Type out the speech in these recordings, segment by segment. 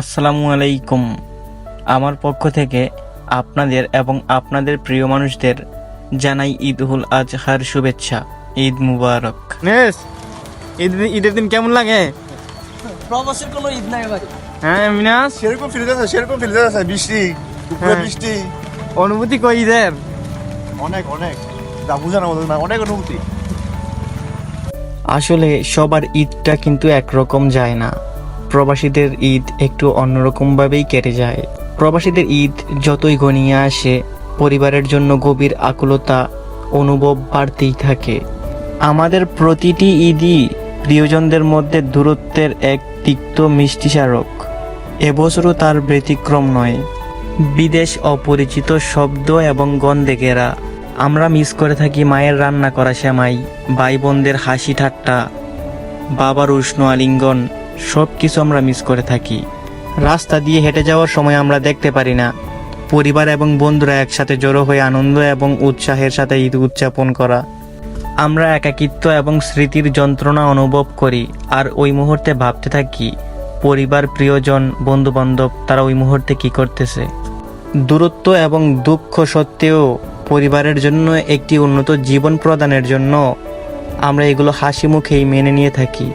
আসসালামু আলাইকুম। আমার পক্ষ থেকে আপনাদের এবং আপনাদের প্রিয় মানুষদের জানাই ঈদ উল আজহার শুভেচ্ছা। ঈদ মুবারক। নেস ঈদ ঈদের দিন কেমন লাগে? প্রবাসের কোনো ঈদ নাই ভাই। হ্যাঁ মিনাস সেরকম ফিরে সেরকম ফিরে বৃষ্টি হ্যাঁ। বৃষ্টি। অনুভূতি কই ঈদের? অনেক অনেক। যা বোঝানোর না অনেক অনুভূতি। আসলে সবার ঈদটা কিন্তু একরকম যায় না। প্রবাসীদের ঈদ একটু অন্যরকমভাবেই কেটে যায়। প্রবাসীদের ঈদ যতই ঘনিয়ে আসে, পরিবারের জন্য গভীর আকুলতা, অনুভব বাড়তেই থাকে। আমাদের প্রতিটি ঈদই প্রিয়জনদের মধ্যে দূরত্বের এক তিক্ত মিষ্টি স্মারক এবছরও তার ব্যতিক্রম নয়। বিদেশ অপরিচিত শব্দ এবং গন্ধে ঘেরা। আমরা মিস করে থাকি মায়ের রান্না করা শ্যামাই ভাই বোনদের হাসি ঠাট্টা, বাবার উষ্ণ আলিঙ্গন সব কিছু আমরা মিস করে থাকি। রাস্তা দিয়ে হেঁটে যাওয়ার সময় আমরা দেখতে পারি না। পরিবার এবং বন্ধুরা একসাথে জড়ো হয়ে আনন্দ এবং উৎসাহের সাথে ঈদ উদযাপন করা। আমরা একাকিত্ব এবং স্মৃতির যন্ত্রণা অনুভব করি আর ওই মুহূর্তে ভাবতে থাকি, পরিবার, প্রিয়জন বন্ধু বান্ধব তারা ওই মুহূর্তে কি করতেছে? দূরত্ব এবং দুঃখ সত্ত্বেও পরিবারের জন্য একটি উন্নত জীবন প্রদানের জন্য আমরা এগুলো হাসি মুখেই মেনে নিয়ে থাকি।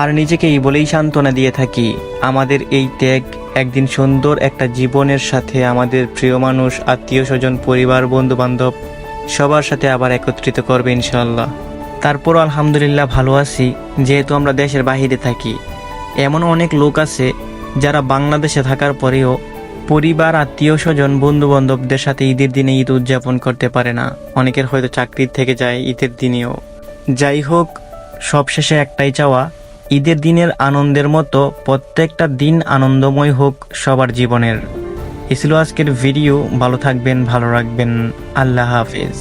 আর নিজেকে এই বলেই সান্ত্বনা দিয়ে থাকি, আমাদের এই ত্যাগ একদিন সুন্দর একটা জীবনের সাথে আমাদের প্রিয় মানুষ, আত্মীয় স্বজন, পরিবার বন্ধু বান্ধব সবার সাথে আবার একত্রিত করবে ইনশাল্লাহ তারপর আলহামদুলিল্লাহ ভালো আছি, যেহেতু আমরা দেশের বাহিরে থাকি। এমন অনেক লোক আছে যারা বাংলাদেশে থাকার পরেও পরিবার, আত্মীয় স্বজন বন্ধু বান্ধবদের সাথে ঈদের দিনে ঈদ উদযাপন করতে পারে না। অনেকের হয়তো চাকরির থেকে যায় ঈদের দিনেও। যাই হোক, সবশেষে একটাই চাওয়া ঈদের দিনের আনন্দের মতো প্রত্যেকটা দিন আনন্দময় হোক সবার জীবনের। এ আজকের ভিডিও। ভালো থাকবেন, ভালো রাখবেন। আল্লাহ হাফেজ।